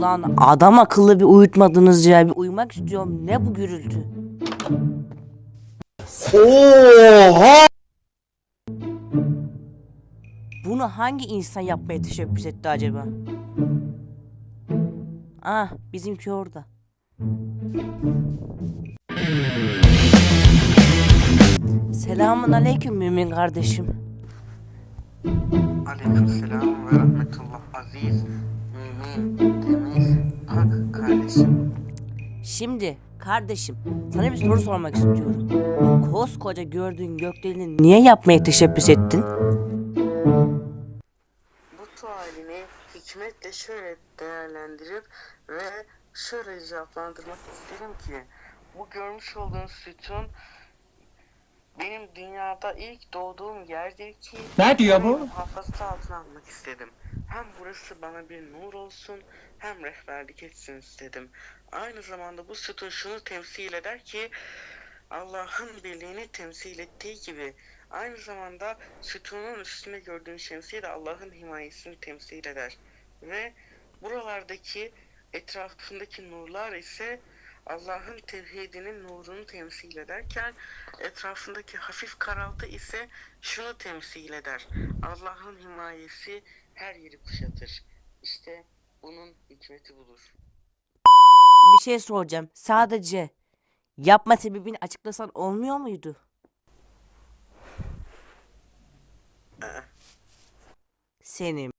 Ulan adam akıllı bir uyutmadınız ya. Bir uyumak istiyorum. Ne bu gürültü? Oha! Bunu hangi insan yapmaya teşebbüs etti acaba? Ah bizimki orada. Selamun aleyküm mümin kardeşim. Aleykümselam ve rahmetullah aziz, kardeşim. Şimdi kardeşim sana bir soru sormak istiyorum. Bu koskoca gördüğün gökdeleni niye yapmaya teşebbüs ettin? Bu sualini hikmetle şöyle değerlendirip ve şöyle cevaplandırmak isterim ki bu görmüş olduğun sütun benim dünyada ilk doğduğum yerdir ki Ne diyor bu? muhafazası altına almak istedim. Hem burası bana bir nur olsun hem rehberlik etsin istedim. Aynı zamanda bu sütun şunu temsil eder ki Allah'ın birliğini temsil ettiği gibi aynı zamanda sütunun üstünde gördüğün şemsiye de Allah'ın himayesini temsil eder. Ve buralardaki etrafındaki nurlar ise Allah'ın tevhidinin nurunu temsil ederken etrafındaki hafif karaltı ise şunu temsil eder. Allah'ın himayesi her yeri kuşatır. İşte bunun hikmeti budur. Bir şey soracağım. Sadece yapma sebebini açıklasan olmuyor muydu? Senin